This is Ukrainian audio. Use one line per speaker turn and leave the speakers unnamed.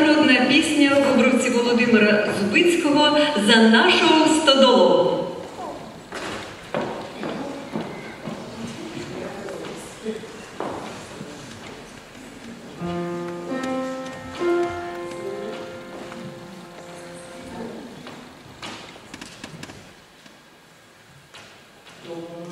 народна пісня в обробці Володимира Зубицького за нашого стодолу. Thank you.